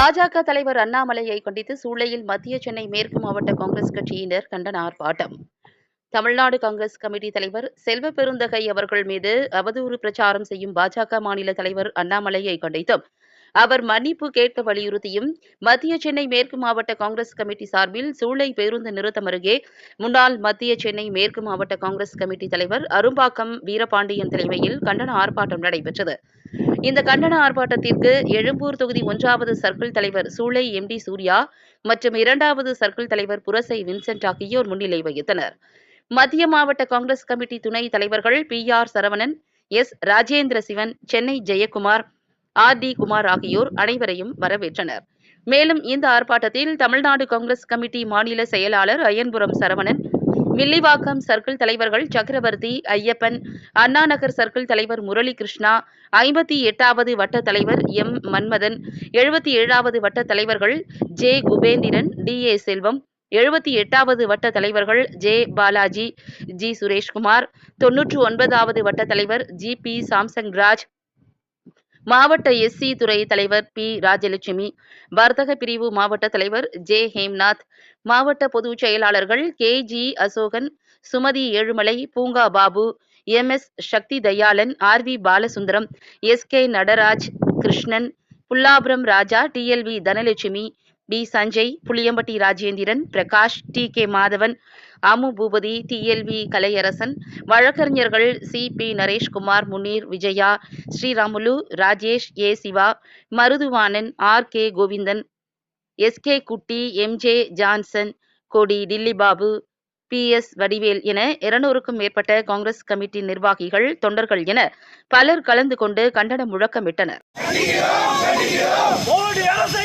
பாஜக தலைவர் அண்ணாமலையை கண்டித்து சூளையில் மத்திய சென்னை மேற்கு மாவட்ட காங்கிரஸ் கட்சியினர் கண்டன ஆர்ப்பாட்டம். தமிழ்நாடு காங்கிரஸ் கமிட்டி தலைவர் செல்வ பெருந்தகை அவர்கள் மீது அவதூறு பிரச்சாரம் செய்யும் பாஜக மாநில தலைவர் அண்ணாமலையை கண்டித்தும் அவர் மன்னிப்பு கேட்க வலியுறுத்தியும் மத்திய சென்னை மேற்கு மாவட்ட காங்கிரஸ் கமிட்டி சார்பில் சூளை பேருந்து நிறுத்தம் அருகே முன்னாள் மத்திய சென்னை மேற்கு மாவட்ட காங்கிரஸ் கமிட்டி தலைவர் அரும்பாக்கம் வீரபாண்டியன் தலைமையில் கண்டன ஆர்ப்பாட்டம் நடைபெற்றது. இந்த கண்டன ஆர்ப்பாட்டத்திற்கு எழும்பூர் தொகுதி ஒன்றாவது சர்க்கிள் தலைவர் சூளை எம்டி சூர்யா மற்றும் இரண்டாவது சர்க்கிள் தலைவர் புரசை வின்சென்ட் ஆகியோர் முன்னிலை வகித்தனர். மத்திய மாவட்ட காங்கிரஸ் கமிட்டி துணை தலைவர்கள் P R Saravanan S Rajendra Sivan Chennai Jayakumar R D Kumar ஆகியோர் அனைவரையும் வரவேற்றனர். மேலும் இந்த ஆர்ப்பாட்டத்தில் தமிழ்நாடு காங்கிரஸ் கமிட்டி மாநில செயலாளர் அய்யன்புரம் சரவணன் வில்லிவாக்கம் சர்க்கிள் தலைவர்கள் சக்கரவர்த்தி ஐயப்பன் அண்ணாநகர் சர்க்கிள் தலைவர் முரளி கிருஷ்ணா ஐம்பத்தி எட்டாவது வட்ட தலைவர் எம். மன்மதன் எழுபத்தி ஏழாவது வட்ட தலைவர்கள் J. Kubendran T. A. Selvam எழுபத்தி எட்டாவது வட்ட தலைவர்கள் ஜே. பாலாஜி ஜி. சுரேஷ்குமார் தொன்னூற்று ஒன்பதாவது வட்ட தலைவர் ஜி. பி. சாம்சங் ராஜ் மாவட்ட எஸ்சி துறை தலைவர் பி ராஜலட்சுமி வர்த்தக பிரிவு மாவட்ட தலைவர் ஜே ஹேம்நாத் மாவட்ட பொதுச் செயலாளர்கள் கே ஜி அசோகன் சுமதி ஏழுமலை பூங்கா Babu M S Sakthi Dayalan R V Balasundaram S K Nataraj Krishnan Pullapuram Raja TLV Dhanalakshmi P. Sanjay Puliyampatti Rajendran Prakash T. K. Madhavan அமு Boopathi TLV Kalaiyarasan வழக்கறிஞர்கள் C. P. Nareshkumar Munir Vijaya Sriramulu Rajesh A. Siva Maruthuvanan R. K. Govindan S. K. Kutty M. J. Johnson கொடி Dilli Babu P S Vadivel என இருநூறுக்கும் மேற்பட்ட Congress committee நிர்வாகிகள் தொண்டர்கள் என பலர் கலந்து கொண்டு கண்டன முழக்கமிட்டனர். மோடி அரசை